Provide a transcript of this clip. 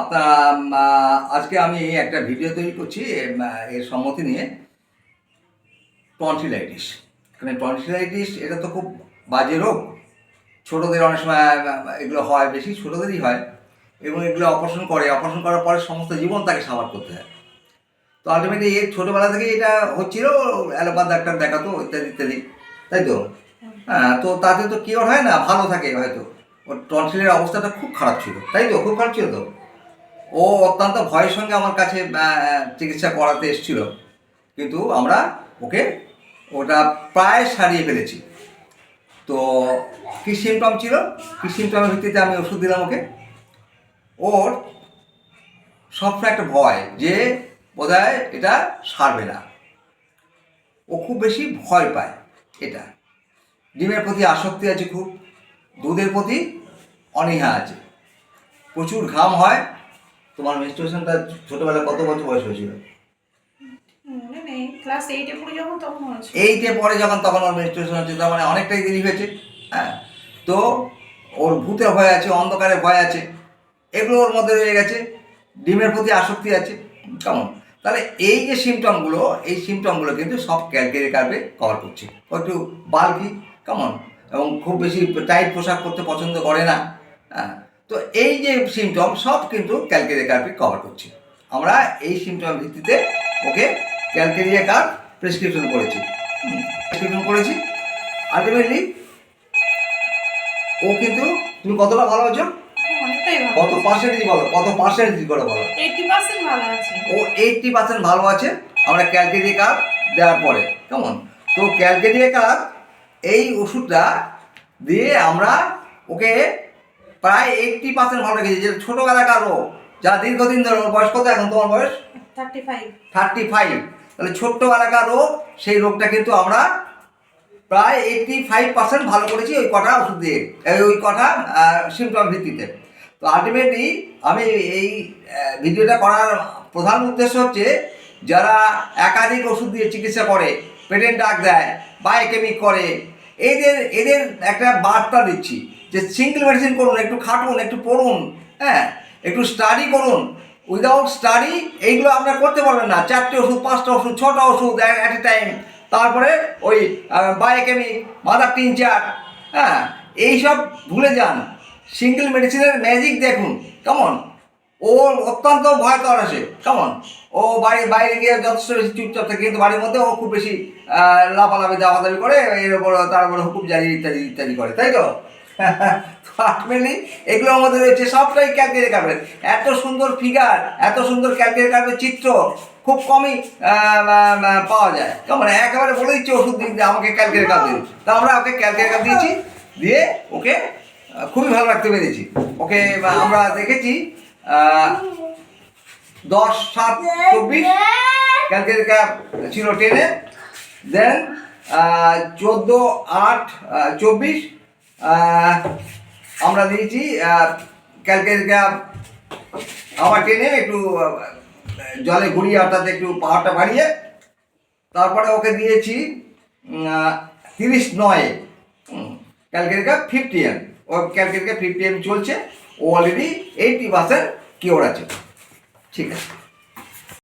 আপনার আজকে আমি একটা ভিডিও তৈরি করছি এর সম্মতি নিয়ে। টনসিলাইটিস মানে টনসিলাইটিস এটা তো খুব বাজে রোগ। ছোটোদের অনেক সময় এগুলো হয় বেশি, ছোটোদেরই হয়। এবং এগুলো অপারেশন করে অপারেশন করার পরে সমস্ত জীবন তাকে সাবার করতে হয়। তো আলটিমেটলি এর ছোটোবেলা থেকেই এটা হচ্ছিল অ্যালোপাথ ডাক্তার দেখাতো, ইত্যাদি ইত্যাদি। তাই তো? হ্যাঁ তো তাতে তো কিওর হয় না, ভালো থাকে হয়তো। ওর টনসিলের অবস্থাটা খুব খারাপ ছিল। তাই তো? খুব খারাপ ছিল তো? ও অত্যন্ত ভয়ের সঙ্গে আমার কাছে চিকিৎসা করাতে এসেছিল। কিন্তু আমরা ওকে ওটা প্রায় সারিয়ে ফেলেছি। তো কী সিমটম ছিল? কী সিমটমের ভিত্তিতে আমি ওষুধ দিলাম ওকে? ওর সবসময় একটা ভয় যে বোধহয় এটা সারবে না। ও খুব বেশি ভয় পায় এটা। ডিমের প্রতি আসক্তি আছে খুব, দুধের প্রতি অনীহা আছে। প্রচুর ঘাম হয় তোমার মেনস্ট্রুয়েশনটা ছোটোবেলায় কত বছর বয়স হয়েছিল? মনে নেই। ক্লাস এইটে পড়ে যখন তখন হয়েছে এইটে পরে যখন তখন ওর মেনস্ট্রুয়েশন হচ্ছে তার মানে অনেকটাই দেরি হয়েছে হ্যাঁ? তো ওর ভূতের ভয় আছে অন্ধকারে ভয় আছে এগুলো ওর মধ্যে রয়ে গেছে ডিমের প্রতি আসক্তি আছে কেমন? তাহলে এই যে সিমটমগুলো এই সিমটমগুলো কিন্তু সব ক্যালকেরি কার্ভে কভার করছে। ও একটু বাল্কি কেমন? এবং খুব বেশি টাইট পোশাক পরতে পছন্দ করে না হ্যাঁ? তো এই যে সিমটম সব কিন্তু ক্যালকেরিয়া কার্ভে কভার করছে। আমরা এই সিমটমের ভিত্তিতে ওকে ক্যালকেরিয়া কার্ভ প্রেসক্রিপশন করেছি। প্রেসক্রিপশন করেছি। আলটিমেটলি ও কিন্তু তুমি কতটা ভালো আছো? কত পার্সেন্টেজ বলো কত পার্সেন্টেজ করে বলো ও এইটটি পার্সেন্ট ভালো আছে আমরা ক্যালকেরিয়া কাপ দেওয়ার পরে কেমন? তো ক্যালকেরিয়া কাপ এই ওষুধটা দিয়ে আমরা ওকে প্রায় এইটটি পার্সেন্ট ভালো রেখেছি যে ছোটোবেলাকার রোগ যারা দীর্ঘদিন ধরে বয়স কত এখন তোমার বয়স? থার্টি ফাইভ থার্টি ফাইভ তাহলে ছোট্টবেলাকার রোগ সেই রোগটা কিন্তু আমরা প্রায় এইটটি ফাইভ পার্সেন্ট ভালো করেছি ওই কটা ওষুধ দিয়ে ওই কটা সিমটম ভিত্তিতে। তো আলটিমেটলি আমি এই ভিডিওটা করার প্রধান উদ্দেশ্য হচ্ছে যারা একাধিক ওষুধ দিয়ে চিকিৎসা করে পেটেন্ট ডাক দেয় বায়োকেমিক করে এদের এদের একটা বার্তা দিচ্ছি যে সিঙ্গেল মেডিসিন করুন, একটু খাটুন, একটু পড়ুন হ্যাঁ একটু স্টাডি করুন। উইদাউট স্টাডি এইগুলো আপনারা করতে পারবেন না। চারটে ওষুধ, পাঁচটা ওষুধ, ছটা ওষুধ অ্যাট এ টাইম তারপরে ওই বায়োকেমিক মাদার টিনচার হ্যাঁ এইসব ভুলে যান। সিঙ্গেল মেডিসিনের ম্যাজিক দেখুন কেমন ও অত্যন্ত ভয়কর আছে কেমন ও বাড়ি, বাইরে গিয়ে যথেষ্ট বেশি চুপচাপ থাকে, কিন্তু বাড়ির মধ্যে ও খুব বেশি লাফালাফি দাবাদাবি করে, এর উপর, তার উপরে হুকুম জারি, ইত্যাদি ইত্যাদি করে, তাই তো? আলটিমেটলি এগুলোর মধ্যে রয়েছে সবটাই ক্যালকুলেট কার্ডের এত সুন্দর ফিগার এত সুন্দর ক্যালকুলেট কার্ডের চিত্র, খুব কমই পাওয়া যায়। কেমন একেবারে বলে দিচ্ছে ওষুধ দিন আমাকে ক্যালকুলেট কার্ড দিন। তা আমরা ওকে ক্যালকুলেট কার্ড দিয়েছি, দিয়ে ওকে খুবই ভালো রাখতে পেরেছি। ওকে আমরা দেখেছি দশ, সাত, চব্বিশ ক্যালকুলেট কার্ড ছিল টেনে দেন চোদ্দ, আট চব্বিশ আমরা দিয়েছি কার্ড আবার টেনে একটু জলে ঘুরিয়ে অর্থাৎ একটু পাহাড়টা বাড়িয়ে, তারপরে ওকে দিয়েছি তিরিশ নয় ক্যালকেরিকা ফিফটি এম ও ক্যালকেরিকা ফিফটি এম চলছে, ও অলরেডি এইটটি পার্সেন্ট কিওর আছে। ঠিক আছে।